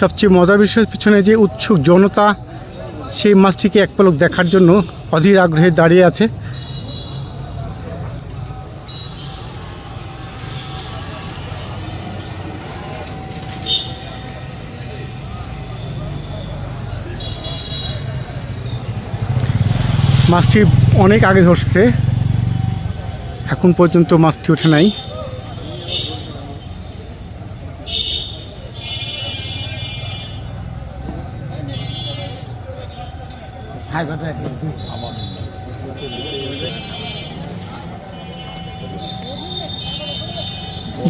সবচেয়ে মজার বিষয়ের পিছনে যে উৎসুক জনতা, সেই মাছটিকে এক পলক দেখার জন্য অধীর আগ্রহে দাঁড়িয়ে আছে। মাছটি অনেক আগে ধরছে, এখন পর্যন্ত মাছটি ওঠে নাই।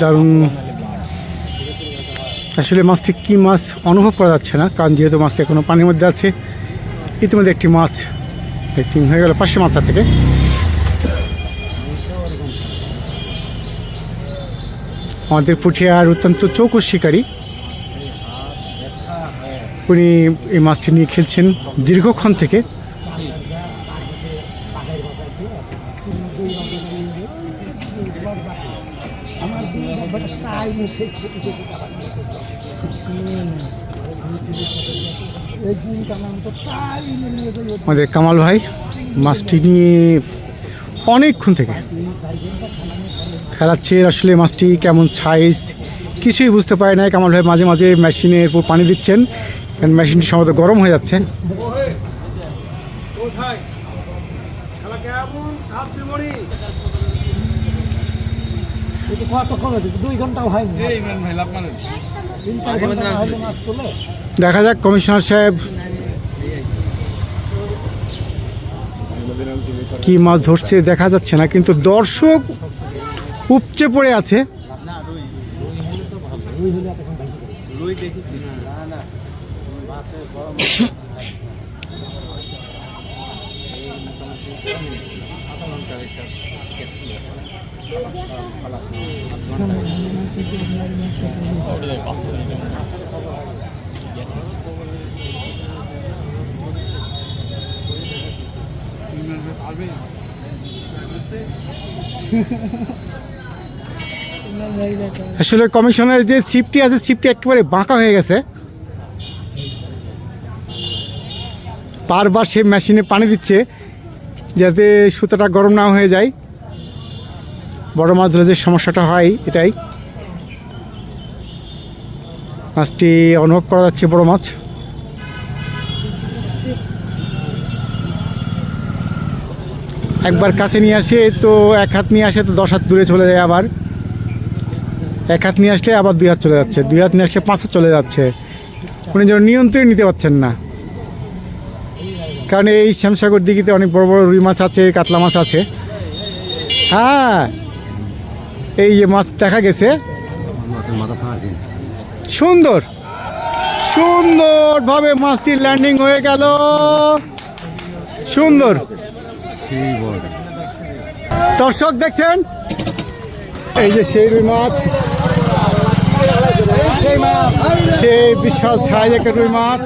দারুণ। আসলে মাছটি কি মাছ অনুভব করা যাচ্ছে না কারণ যেহেতু মাছটি এখনও পানির মধ্যে আছে ইতিমধ্যে একটি মাছ একটি হয়ে গেল পাঁচশো মাছা থেকে। আমাদের পুঠিয়ার অত্যন্ত চৌকস শিকারী উনি এই মাছটি নিয়ে খেলছেন দীর্ঘক্ষণ থেকে। আমাদের কামাল ভাই মাছটি নিয়ে অনেকক্ষণ থেকে খেলাচ্ছে। আসলে মাছটি কেমন সাইজ কিছুই বুঝতে পারে না। কামাল ভাই মাঝে মাঝে মেশিনের উপর পানি দিচ্ছেন। কারণ মেশিনটি সম্ভবত গরম হয়ে যাচ্ছে। দেখা যাক কমিশনার সাহেব কি মাছ ধরছে দেখা যাচ্ছে না, কিন্তু দর্শক উপচে পড়ে আছে। আসলে কমিশনের যে ছিপটি আছে ছিপটি একেবারে বাঁকা হয়ে গেছে। বারবার সে মেশিনে পানি দিচ্ছে যাতে সুতোটা গরম না হয়ে যায়। বড় মাছ ধরে যে সমস্যাটা হয় এটাই। মাছটি অনুভব করা যাচ্ছে বড় মাছ। একবার কাছে নিয়ে আসে তো এক হাত নিয়ে আসে তো দশ হাত দূরে চলে যায় আবার। এক হাত নিয়ে আসলে আবার দুই হাত চলে যাচ্ছে, দুই হাত নিয়ে আসলে পাঁচ হাত চলে যাচ্ছে। উনি যেন নিয়ন্ত্রণ নিতে পারছেন না। কারণ এই শ্যামসাগর দিঘিতে অনেক বড় বড় রুই মাছ আছে, কাতলা মাছ আছে। হ্যাঁ এই যে মাছ দেখা গেছে। সুন্দর, সুন্দরভাবে মাছটি ল্যান্ডিং হয়ে গেল। সুন্দর। দর্শক দেখছেন? এই যে সেই রুই মাছ। সেই বিশাল একটা রুই মাছ।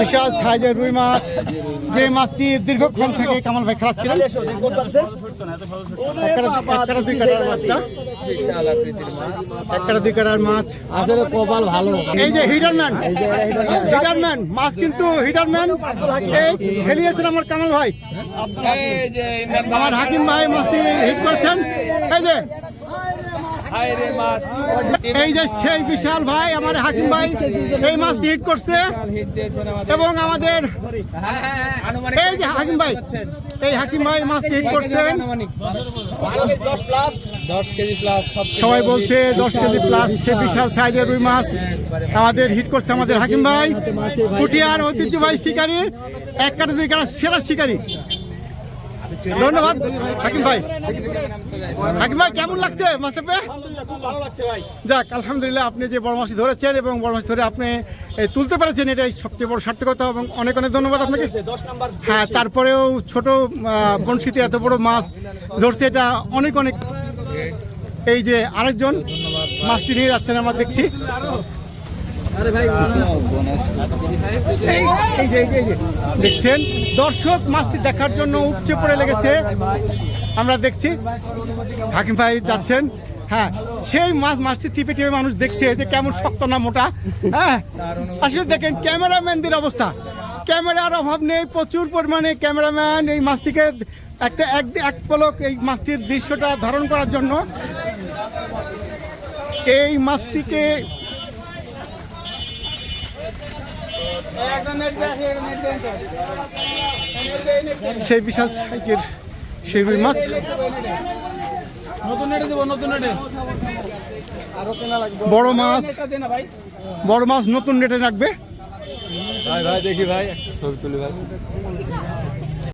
বিশাল সাইজের রুই মাছ যে মাছটি দীর্ঘক্ষণ থেকে কামাল ভাই মাছ। আসলে কপাল ভালো। এই যে হিটারম্যান হিটারম্যান মাছ কিন্তু খেলিয়েছেন আমার কামাল ভাই। আমার হাকিম ভাই মাছটি হিট করেছেন। এই যে এই যে সেই বিশাল ভাই, আমার হাকিম ভাই, এই মাছটি হিট করছে। এবং আমাদের এই যে হাকিম ভাই, এই হাকিম ভাই মাছটি হিট করছেন। সবাই বলছে দশ কেজি প্লাস সে বিশাল সাইজের রুই মাছ। আমাদের হিট করছে আমাদের হাকিম ভাই। পুটিয়ার ঐতিহ্যবাহী শিকারী, এক কাটা দুই কাটা সেরা শিকারী। ধন্যবাদ। হাকিম ভাই। হাকিম ভাই, কেমন লাগছে লাগছে ভাই যাক, আলহামদুলিল্লাহ আপনি যে বড় মাছটি ধরেছেন এবং বড় মাছ ধরে আপনি তুলতে পেরেছেন, এটাই সবচেয়ে বড় সার্থকতা এবং অনেক অনেক ধন্যবাদ আপনাকে। হ্যাঁ তারপরেও ছোট বনশীতে এত বড় মাছ ধরছে, এটা অনেক অনেক। এই যে আরেকজন মাছটি নিয়ে যাচ্ছেন, আমরা দেখছি। দেখছেন? দর্শক মাছটি দেখার জন্য উপচে পড়ে লেগেছে। আমরা দেখছি। হাকিম ভাই যাচ্ছেন। হ্যাঁ সেই মাছ মাছটি টিপে টিপে মানুষ দেখছে যে কেমন শক্ত না মোটা। হ্যাঁ আসলে দেখেন ক্যামেরাম্যানদের অবস্থা। ক্যামেরার অভাব নেই প্রচুর পরিমাণে ক্যামেরাম্যান এই মাছটিকে একটা এক এক পলক এই মাছটির দৃশ্যটা ধারণ করার জন্য। এই মাছটিকে সেই বিশাল সাইজের সেই রুই মাছ। বড় মাছ। বড় মাছ নতুন রেটে রাখবে। ভাই ভাই, দেখি ভাই। ছবি তুলি ভাই।